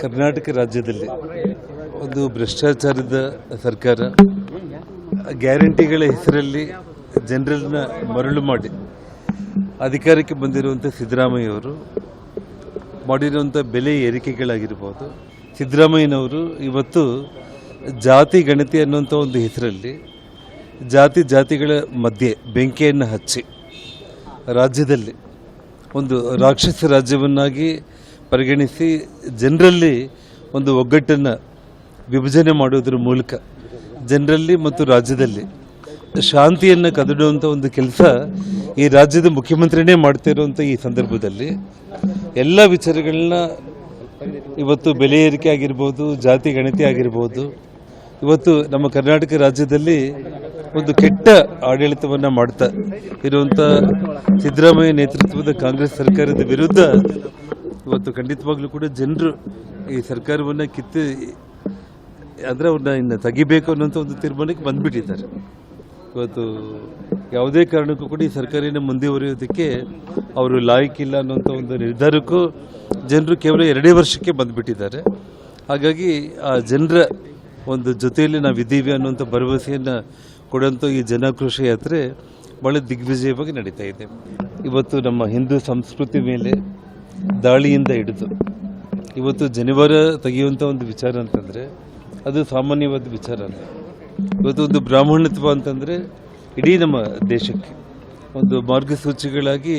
ಕರ್ನಾಟಕ ರಾಜ್ಯದಲ್ಲಿ ಒಂದು ಭ್ರಷ್ಟಾಚಾರದ ಸರ್ಕಾರ, ಗ್ಯಾರಂಟಿಗಳ ಹೆಸರಲ್ಲಿ ಜನರನ್ನ ಮರಳು ಮಾಡಿ ಅಧಿಕಾರಕ್ಕೆ ಬಂದಿರುವಂಥ ಸಿದ್ದರಾಮಯ್ಯವರು ಮಾಡಿರುವಂಥ ಬೆಲೆ ಏರಿಕೆಗಳಾಗಿರ್ಬೋದು. ಸಿದ್ದರಾಮಯ್ಯನವರು ಇವತ್ತು ಜಾತಿ ಗಣತಿ ಅನ್ನುವಂಥ ಒಂದು ಹೆಸರಲ್ಲಿ ಜಾತಿ ಜಾತಿಗಳ ಮಧ್ಯೆ ಬೆಂಕಿಯನ್ನು ಹಚ್ಚಿ ರಾಜ್ಯದಲ್ಲಿ ಒಂದು ರಾಕ್ಷಸ ರಾಜ್ಯವನ್ನಾಗಿ ಪರಿಗಣಿಸಿ ಜನರಲ್ಲಿ ಒಂದು ಒಗ್ಗಟ್ಟನ್ನು ವಿಭಜನೆ ಮಾಡೋದ್ರ ಮೂಲಕ ಜನರಲ್ಲಿ ಮತ್ತು ರಾಜ್ಯದಲ್ಲಿ ಶಾಂತಿಯನ್ನು ಕದಡುವಂಥ ಒಂದು ಕೆಲಸ ಈ ರಾಜ್ಯದ ಮುಖ್ಯಮಂತ್ರಿನೇ ಮಾಡ್ತಿರುವಂಥ ಈ ಸಂದರ್ಭದಲ್ಲಿ ಎಲ್ಲ ವಿಚಾರಗಳನ್ನ ಇವತ್ತು ಬೆಲೆ ಏರಿಕೆ ಆಗಿರ್ಬೋದು, ಜಾತಿ ಗಣತಿ ಆಗಿರ್ಬೋದು, ಇವತ್ತು ನಮ್ಮ ಕರ್ನಾಟಕ ರಾಜ್ಯದಲ್ಲಿ ಒಂದು ಕೆಟ್ಟ ಆಡಳಿತವನ್ನು ಮಾಡ್ತಾ ಇರುವಂಥ ಸಿದ್ದರಾಮಯ್ಯ ನೇತೃತ್ವದ ಕಾಂಗ್ರೆಸ್ ಸರ್ಕಾರದ ವಿರುದ್ಧ ಇವತ್ತು ಖಂಡಿತವಾಗ್ಲೂ ಕೂಡ ಜನರು ಈ ಸರ್ಕಾರವನ್ನು ಕಿತ್ತು ಅಂದರೆ ಅವ್ರನ್ನ ಇನ್ನು ತೆಗಿಬೇಕು ಅನ್ನೋಂಥ ಒಂದು ತೀರ್ಮಾನಕ್ಕೆ ಬಂದುಬಿಟ್ಟಿದ್ದಾರೆ. ಇವತ್ತು ಯಾವುದೇ ಕಾರಣಕ್ಕೂ ಕೂಡ ಈ ಸರ್ಕಾರಿನ ಮುಂದುವರಿಯೋದಕ್ಕೆ ಅವರು ಲಾಯಕ್ಕಿಲ್ಲ ಅನ್ನೋಂಥ ಒಂದು ನಿರ್ಧಾರಕ್ಕೂ ಜನರು ಕೇವಲ ಎರಡೇ ವರ್ಷಕ್ಕೆ ಬಂದುಬಿಟ್ಟಿದ್ದಾರೆ. ಹಾಗಾಗಿ ಆ ಜನರ ಒಂದು ಜೊತೆಯಲ್ಲಿ ನಾವಿದ್ದೀವಿ ಅನ್ನೋಂಥ ಭರವಸೆಯನ್ನು ಕೊಡುವಂಥ ಈ ಜನಾಕ್ರೋಶ ಯಾತ್ರೆ ಭಾಳ ದಿಗ್ವಿಜಯವಾಗಿ ನಡೀತಾ ಇದೆ. ಇವತ್ತು ನಮ್ಮ ಹಿಂದೂ ಸಂಸ್ಕೃತಿ ಮೇಲೆ ದಾಳಿಯಿಂದ ಹಿಡಿದು. ಇವತ್ತು ಜನಿವಾರ ತೆಗೆಯುವಂಥ ಒಂದು ವಿಚಾರ ಅಂತಂದರೆ, ಅದು ಸಾಮಾನ್ಯವಾದ ವಿಚಾರ ಅಲ್ಲ. ಇವತ್ತು ಒಂದು ಬ್ರಾಹ್ಮಣತ್ವ ಅಂತಂದರೆ, ಇಡೀ ನಮ್ಮ ದೇಶಕ್ಕೆ ಒಂದು ಮಾರ್ಗಸೂಚಿಗಳಾಗಿ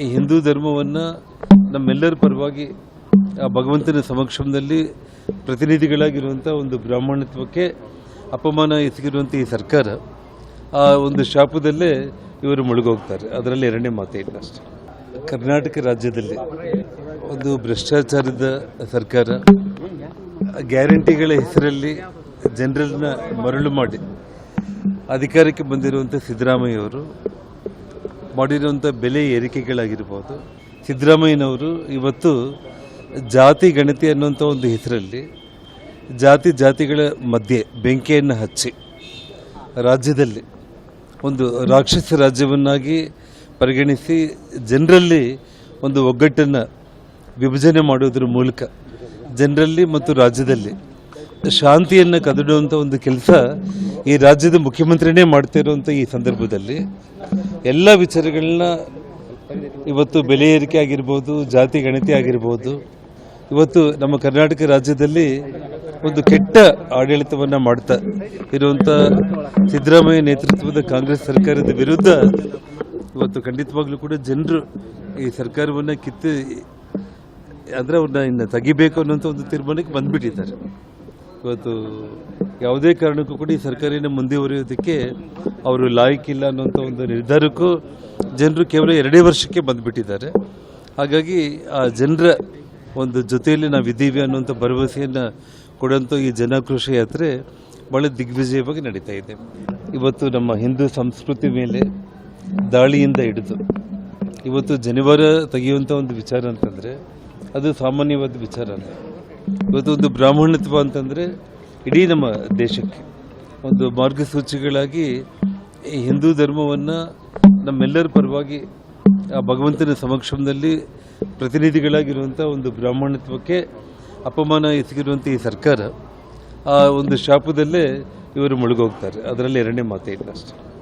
ಈ ಹಿಂದೂ ಧರ್ಮವನ್ನು ನಮ್ಮೆಲ್ಲರ ಪರವಾಗಿ ಆ ಭಗವಂತನ ಸಮಕ್ಷಮದಲ್ಲಿ ಪ್ರತಿನಿಧಿಗಳಾಗಿರುವಂಥ ಒಂದು ಬ್ರಾಹ್ಮಣತ್ವಕ್ಕೆ ಅಪಮಾನ ಎಸಗಿರುವಂಥ ಈ ಸರ್ಕಾರ ಆ ಒಂದು ಶಾಪದಲ್ಲೇ ಇವರು ಮುಳುಗೋಗ್ತಾರೆ. ಅದರಲ್ಲಿ ಎರಡನೇ ಮಾತೇ ಇಲ್ಲ ಅಷ್ಟೇ. ಕರ್ನಾಟಕ ರಾಜ್ಯದಲ್ಲಿ ಒಂದು ಭ್ರಷ್ಟಾಚಾರದ ಸರ್ಕಾರ ಗ್ಯಾರಂಟಿಗಳ ಹೆಸರಲ್ಲಿ ಜನರಲ್ನ ಮರಳು ಮಾಡಿ ಅಧಿಕಾರಕ್ಕೆ ಬಂದಿರುವಂಥ ಸಿದ್ದರಾಮಯ್ಯವರು ಮಾಡಿರುವಂಥ ಬೆಲೆ ಏರಿಕೆಗಳಾಗಿರ್ಬೋದು. ಸಿದ್ದರಾಮಯ್ಯನವರು ಇವತ್ತು ಜಾತಿ ಗಣತಿ ಅನ್ನುವಂಥ ಒಂದು ಹೆಸರಲ್ಲಿ ಜಾತಿ ಜಾತಿಗಳ ಮಧ್ಯೆ ಬೆಂಕಿಯನ್ನು ಹಚ್ಚಿ ರಾಜ್ಯದಲ್ಲಿ ಒಂದು ರಾಕ್ಷಸ ರಾಜ್ಯವನ್ನಾಗಿ ಪರಿಗಣಿಸಿ ಜನರಲ್ಲಿ ಒಂದು ಒಗ್ಗಟ್ಟನ್ನು ವಿಭಜನೆ ಮಾಡೋದ್ರ ಮೂಲಕ ಜನರಲ್ಲಿ ಮತ್ತು ರಾಜ್ಯದಲ್ಲಿ ಶಾಂತಿಯನ್ನು ಕದಡುವಂಥ ಒಂದು ಕೆಲಸ ಈ ರಾಜ್ಯದ ಮುಖ್ಯಮಂತ್ರಿನೇ ಮಾಡ್ತಿರುವಂಥ ಈ ಸಂದರ್ಭದಲ್ಲಿ ಎಲ್ಲ ವಿಚಾರಗಳನ್ನ ಇವತ್ತು ಬೆಲೆ ಏರಿಕೆ ಆಗಿರ್ಬೋದು, ಜಾತಿ ಗಣತಿ ಆಗಿರ್ಬೋದು, ಇವತ್ತು ನಮ್ಮ ಕರ್ನಾಟಕ ರಾಜ್ಯದಲ್ಲಿ ಒಂದು ಕೆಟ್ಟ ಆಡಳಿತವನ್ನು ಮಾಡ್ತಾ ಇರುವಂಥ ಸಿದ್ದರಾಮಯ್ಯ ನೇತೃತ್ವದ ಕಾಂಗ್ರೆಸ್ ಸರ್ಕಾರದ ವಿರುದ್ಧ ಇವತ್ತು ಖಂಡಿತವಾಗ್ಲೂ ಕೂಡ ಜನರು ಈ ಸರ್ಕಾರವನ್ನು ಕಿತ್ತು ಅಂದ್ರೆ ಅವ್ರನ್ನ ಇನ್ನು ತೆಗಿಬೇಕು ಅನ್ನೋಂಥ ಒಂದು ತೀರ್ಮಾನಕ್ಕೆ ಬಂದ್ಬಿಟ್ಟಿದ್ದಾರೆ. ಇವತ್ತು ಯಾವುದೇ ಕಾರಣಕ್ಕೂ ಕೂಡ ಈ ಸರ್ಕಾರಿನ ಮುಂದುವರಿಯೋದಕ್ಕೆ ಅವರು ಲಾಯಕ್ಕಿಲ್ಲ ಅನ್ನೋಂಥ ಒಂದು ನಿರ್ಧಾರಕ್ಕೂ ಜನರು ಕೇವಲ ಎರಡೇ ವರ್ಷಕ್ಕೆ ಬಂದುಬಿಟ್ಟಿದ್ದಾರೆ. ಹಾಗಾಗಿ ಆ ಜನರ ಒಂದು ಜೊತೆಯಲ್ಲಿ ನಾವಿದ್ದೀವಿ ಅನ್ನೋಂಥ ಭರವಸೆಯನ್ನು ಕೊಡುವಂಥ ಈ ಜನಾಕ್ರೋಶ ಯಾತ್ರೆ ಭಾಳ ದಿಗ್ವಿಜಯವಾಗಿ ನಡೀತಾ ಇದೆ. ಇವತ್ತು ನಮ್ಮ ಹಿಂದೂ ಸಂಸ್ಕೃತಿ ಮೇಲೆ ದಾಳಿಯಿಂದ ಹಿಡಿದು. ಇವತ್ತು ಜನಿವಾರ ತೆಗೆಯುವಂಥ ಒಂದು ವಿಚಾರ ಅಂತಂದರೆ, ಅದು ಸಾಮಾನ್ಯವಾದ ವಿಚಾರ ಅಲ್ಲ. ಇವತ್ತು ಒಂದು ಬ್ರಾಹ್ಮಣತ್ವ ಅಂತಂದರೆ ಇಡೀ ನಮ್ಮ ದೇಶಕ್ಕೆ. ಒಂದು ಮಾರ್ಗಸೂಚಿಗಳಾಗಿ ಈ ಹಿಂದೂ ಧರ್ಮವನ್ನು ನಮ್ಮೆಲ್ಲರ ಪರವಾಗಿ ಆ ಭಗವಂತನ ಸಮಕ್ಷಮದಲ್ಲಿ ಪ್ರತಿನಿಧಿಗಳಾಗಿರುವಂಥ ಒಂದು ಬ್ರಾಹ್ಮಣತ್ವಕ್ಕೆ ಅಪಮಾನ ಎಸಗಿರುವಂಥ ಈ ಸರ್ಕಾರ ಆ ಒಂದು ಶಾಪದಲ್ಲೇ ಇವರು ಮುಳುಗೋಗ್ತಾರೆ. ಅದರಲ್ಲಿ ಎರಡನೇ ಮಾತೇ ಇಲ್ಲ ಅಷ್ಟೇ.